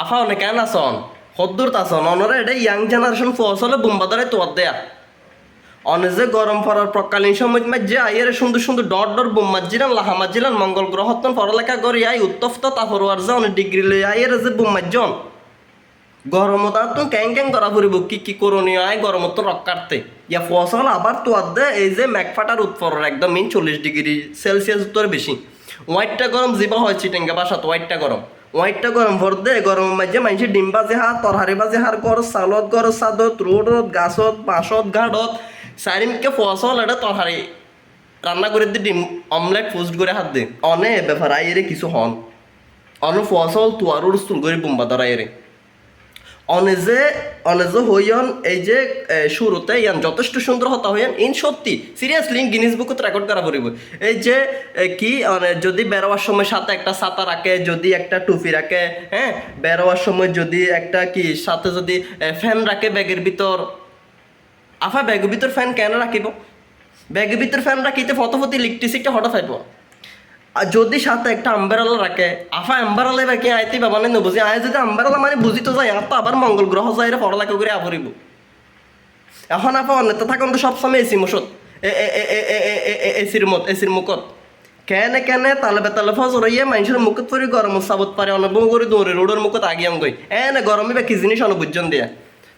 আফা অনেক কেন আসন সদ্দূর আসন অনরে এটা ইয়াং জেনারেশন ফসলে বোম্বাদারে তোয়ার দেয়া। অনে যে গরম পড়ার প্রকালীন সময় যে আইয়ের সুন্দর সুন্দর ডট ডট বোম মাজিলান লাহা মাজিলান মঙ্গল গ্রহতন পড়ালেখা করি আই, উত্তপ্ত তাপরওয়ার যে অনেক ডিগ্রি লই আইয়ের যে বোম মাজন গরমত আর তো ক্যাং ক্যাং করা ফুরিব, কি কি করণীয় আয় গরমত তো রক্ষার্থে ইয়া ফসল আবার তোয়ার দে এই যে ম্যাকফাটার উৎপরের একদম মিন চল্লিশ ডিগ্রি সেলসিয়াস উত্তরে বেশি। হোয়াইটটা গরম, জিবা হয় চিটেঙ্গা বাসাত, হোয়াইটটা গরম। হোয়াইটটা গরম ভর দে, গরম মাঝে মানুষের ডিম বাজে হাত তরহারি বাজে হার কর সালত গর সাদত রোডত গাছত বাঁশত ঘাটত চারিমকে ফসল এটা তরহারি। রান্না করে দি ডিম, অমলেট পোস্ট করে হাত দে। অনে ব্যাপার আইরে কিছু হন। অন ফসল তুয়ারুর চুল করে বোম্বা এরে অনেজে অনেজে হইয়ন, এই যে শুরুতে ইয়ান যথেষ্ট সুন্দর হতা হইয়ান। ইন সত্যি, সিরিয়াসলি গিনিস বুকত রেকর্ড করা পড়িব। এই যে কি মানে যদি বেরোয়ার সময় সাথে একটা ছাতা রাখে, যদি একটা টুপি রাখে হ্যাঁ? বেরোয়ার সময় যদি একটা কি, সাথে যদি ফ্যান রাখে ব্যাগের ভিতর। আফা, ব্যাগের ভিতর ফ্যান কেন রাখিব? ব্যাগের ভিতর ফ্যান রাখিতে ফটোফটি ইলেকট্রিসিটি হঠাৎ পাইব আর যদি সাথে একটা আম্বেরালা রাখে, আফা আম্বেরালা রাখে আইতে বাবা মানে বুঝি আয় যদি আম্বেরালা মানে বুঝি তো যায় তো আবার মঙ্গল গ্রহ যাই পড়ালেখা করে আবরিব এখন আপা অন্যতা থাকুন তো সবসময় এসি মুসত এসির মত, এসির মুখত। কেনে কেনে, তালে বেতালে ফজর ইয়ে মানুষের মুখত পরি গরম সাবত পারে অনুভব করে দৌড়ে, রোডের মুখত আগিয়াম গই। এনে গরমে বা কি জিনিস অনুবুজন দিয়া।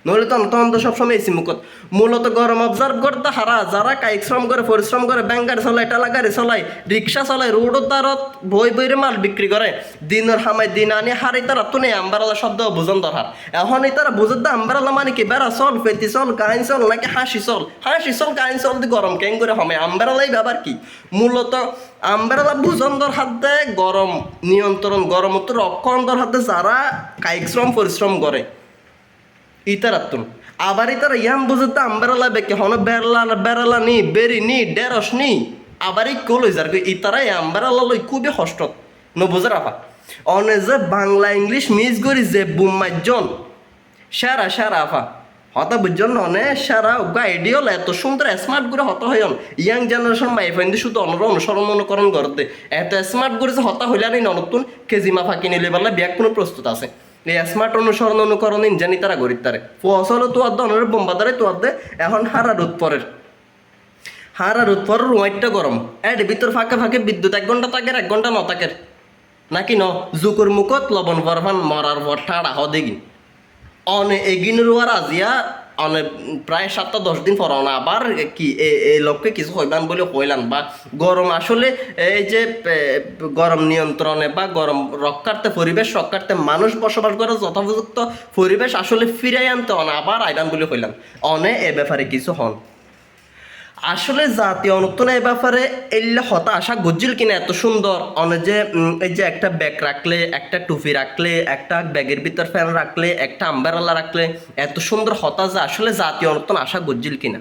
নহলে তো তখন তো সবসময় এসি মুখত। মূলত গরম অবজার্ভ করতে হারা, যারা কায়িক শ্রম করে, পরিশ্রম করে ব্যাংকার চলাই টালা গাড়ি চলাই, রিক্সা চলাই রোডত দ্বারত বই বইরে মাল বিক্রি করে, দিনের হামাই দিন আনি হারি তারা তো নেই আম্বারালা শব্দ বুঝন দরকার এখন এই তারা বুঝত দা আম্বারালা মানে কি? বেড়া চল পেতি চল কাহিন চল, নাকি হাসি চল? হাসি চল কাহিন চল গরম কেন করে হামে? আম্বারালাই ব্যাপার কি? মূলত আম্বারালা বুঝন দর হাতে গরম নিয়ন্ত্রণ, গরম তো রক্ষণ দর হাতে যারা কায়িক শ্রম, পরিশ্রম করে। ইতারাত্তুন। আবার ইতারা ইয়াম বুঝতে আম্বেরালা বেকে হন, বেরলা, বেরালা নি, বেরি নি, ডেরস নি। আবার এই কলই যার ইতারা আম্বেরালা লই খুবই কষ্ট ন বুঝে রাখা অনে যে বাংলা ইংলিশ মিস করি যে বুম্মাজন সারা সারা আফা। হতা বুঝজন অনে সারা আইডিয়াল, এত সুন্দর স্মার্ট করে হতা হয়ন ইয়াং জেনারেশন মাই ফাইন্দি শুধু অনর অনুসরণ, অনুকরণ করতে। এত স্মার্ট করে যে হতা হইলে আর নতুন কেজিমা ফাঁকি নিলে বেলা বিয়াক কোনো প্রস্তুত আছে। স্মার্ট অনুসরণ অনুকরণ ইঞ্জানি তারা গরিব তারে। ফসল তো আদ্য অনর বোম্বাদারে তোয়ার দে এখন হারা রোদ পরের। হারা রোদ পরের ওয়াইটটা গরম। এড, ভিতর ফাঁকে ফাঁকে বিদ্যুৎ, এক ঘণ্টা তাকের, এক ঘণ্টা ন তাকের। নাকি ন? জুকুর মুখত লবণ পরফান মরার পর ঠাড়া হ অনে, এগিন রোয়ার আজিয়া অনে প্রায় সাতটা দশ দিন পর না আবার কি এই লোককে কিছু হইবান বলে হইলাম বা গরম আসলে এই যে গরম নিয়ন্ত্রণে বা গরম রক্ষার্থে পরিবেশ রক্ষার্থে মানুষ বসবাস করে, যথোপযুক্ত পরিবেশ আসলে ফিরাই আনতে অন, আবার আইবান বলে হইলাম অনে এ ব্যাপারে কিছু হন। আসলে জাতীয় অনুত্তন এই ব্যাপারে এলে হতাশা গজ্জিল কিনা এত সুন্দর? অনেক যে এই যে একটা ব্যাগ রাখলে, একটা টুপি রাখলে, একটা ব্যাগের ভিতর ফ্যান রাখলে, একটা আম্বারালা রাখলে, এত সুন্দর হতাশা আসলে জাতীয় অনুত্তন আশা গজ্জিল কিনা?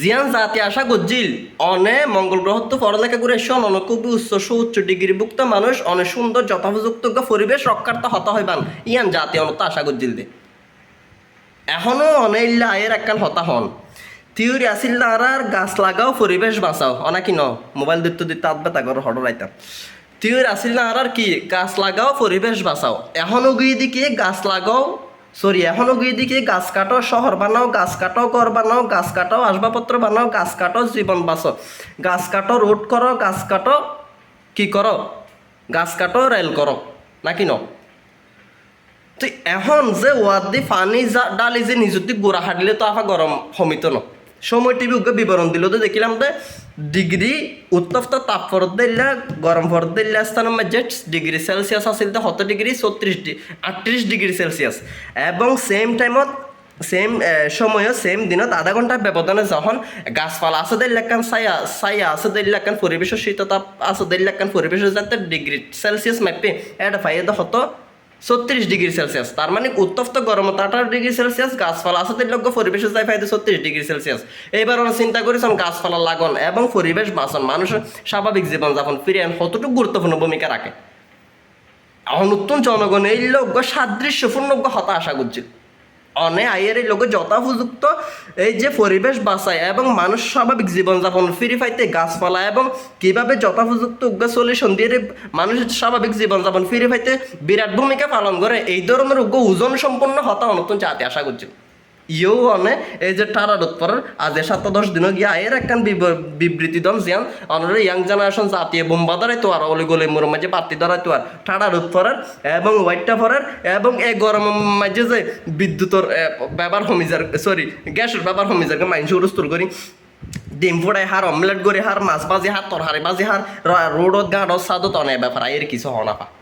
জিয়ান জাতি আশা গজ্জিল অনে মঙ্গল গ্রহ তো পড়ালেখা করে এসে অন খুবই উচ্চ, সুউচ্চ ডিগ্রি ভুক্ত মানুষ অনেক সুন্দর যথোপযুক্ত পরিবেশ রক্ষার্থে হতা হইবান ইয়ান জাতীয় অনুত্ত আশা গজ্জিল দে। এখনও অনেক আয়ের একখান হতা হন। থিওরি আসিল না আর গাছ লাগাও, পরিবেশ বাঁচাও। অনাকি ন? মোবাইল দিতে দিতে আদবে তাগর হড় রাইতাম থিওরি আসিল না আর কি? গাছ লাগাও, পরিবেশ বাঁচাও। এখনও গিয়ে দিকে গাছ লাগাও? সরি এখনও গিয়ে দিকে গাছ কাটো শহর বানাও, গাছ কাটো ঘর বানাও, গাছ কাটাও, আসবাবপত্র বানাও, গাছ কাটো জীবন বাঁচো গাছ কাটো রোড করো গাছ কাটো, কি করো গাছ কাটো রেল করো নাকি ন? তো এখন যে ওয়াদ দি যা- ডালি যে নিজতি গোড়া হাঁটলে তো আফা গরম সমিত ন? সময় টিভি উগে বিবরণ দিল তো দেখিলাম যে ডিগ্রি উত্তপ্ত তাপ ফরত দিল্লা, গরম ফরত দিল্লা স্থানের মধ্যে ডিগ্রি সেলসিয়াস আছিল তো সত্তর ডিগ্রি ছত্রিশ আটত্রিশ ডিগ্রি সেলসিয়াস। এবং সেম টাইমত সেম সময়ত সেম দিনত আধা ঘণ্টার ব্যবধানে যখন গাছপালা আছে দেড় লাখান ছায়া ছায়া আছে দেড় লাখান পরিবেশের শীততাপ আছে দেড় লাখান যাতে ডিগ্রি সেলসিয়াস মাপে, এটা ফাইদা হতো ছত্রিশ ডিগ্রি সেলসিয়াস। তার মানে উত্তপ্ত গরম আঠারো ডিগ্রি সেলসিয়াস, গাছপালা আছে লক্ষ্য পরিবেশে যাই ফাইতে ছত্রিশ ডিগ্রি সেলসিয়াস। এইবার আমরা চিন্তা করেছিলাম গাছপালা লাগন এবং পরিবেশ বাঁচন মানুষের স্বাভাবিক জীবনযাপন ফিরে আন কতটুকু গুরুত্বপূর্ণ ভূমিকা রাখে? এখন নতুন জনগণ এই লক্ষ্য সাদৃশ্যপূর্ণ হতাশা করছিল অনে আইয়ের লোক যথাপযুক্ত এই যে পরিবেশ বাঁচায় এবং মানুষ স্বাভাবিক জীবনযাপন, ফিরে পাইতে গাছপালা এবং কীভাবে যথাপযুক্ত উগ্র সলিউশন দিয়ে মানুষ স্বাভাবিক জীবনযাপন, ফিরে ফাইতে বিরাট ভূমিকা পালন করে, এই ধরনের উগ্র ওজন সম্পন্ন হতা নতুন চাতে আশা করছি। ইয়েও অনে এই যে টারার উৎপর আজ এ সাত দশ দিনও গিয়ে আয়ের একখান বিব- বিবৃতি দন জিয়ান। অনরে ইয়াং জেনারেশন জাতীয় বোম্বা ধরাই তো আর অলি গলি মোর মাঝে পাতি ধরাই তো আর। টারার উৎপরের এবং হোয়াইটটা ফরের এবং এই গরম মাঝে যে বিদ্যুতের ব্যবহার হমিজার সরি গ্যাসের ব্যবহার হমিজারকে মাইন্স উরস্তুর করি। ডিম ফুড়াই হার, অমলেট করে হার, মাছ বাজি হার, তরহারি বাজি হার রোডত গাঁড়ত সাদত অনেক ব্যাপার আয়ের কিছু হনাফা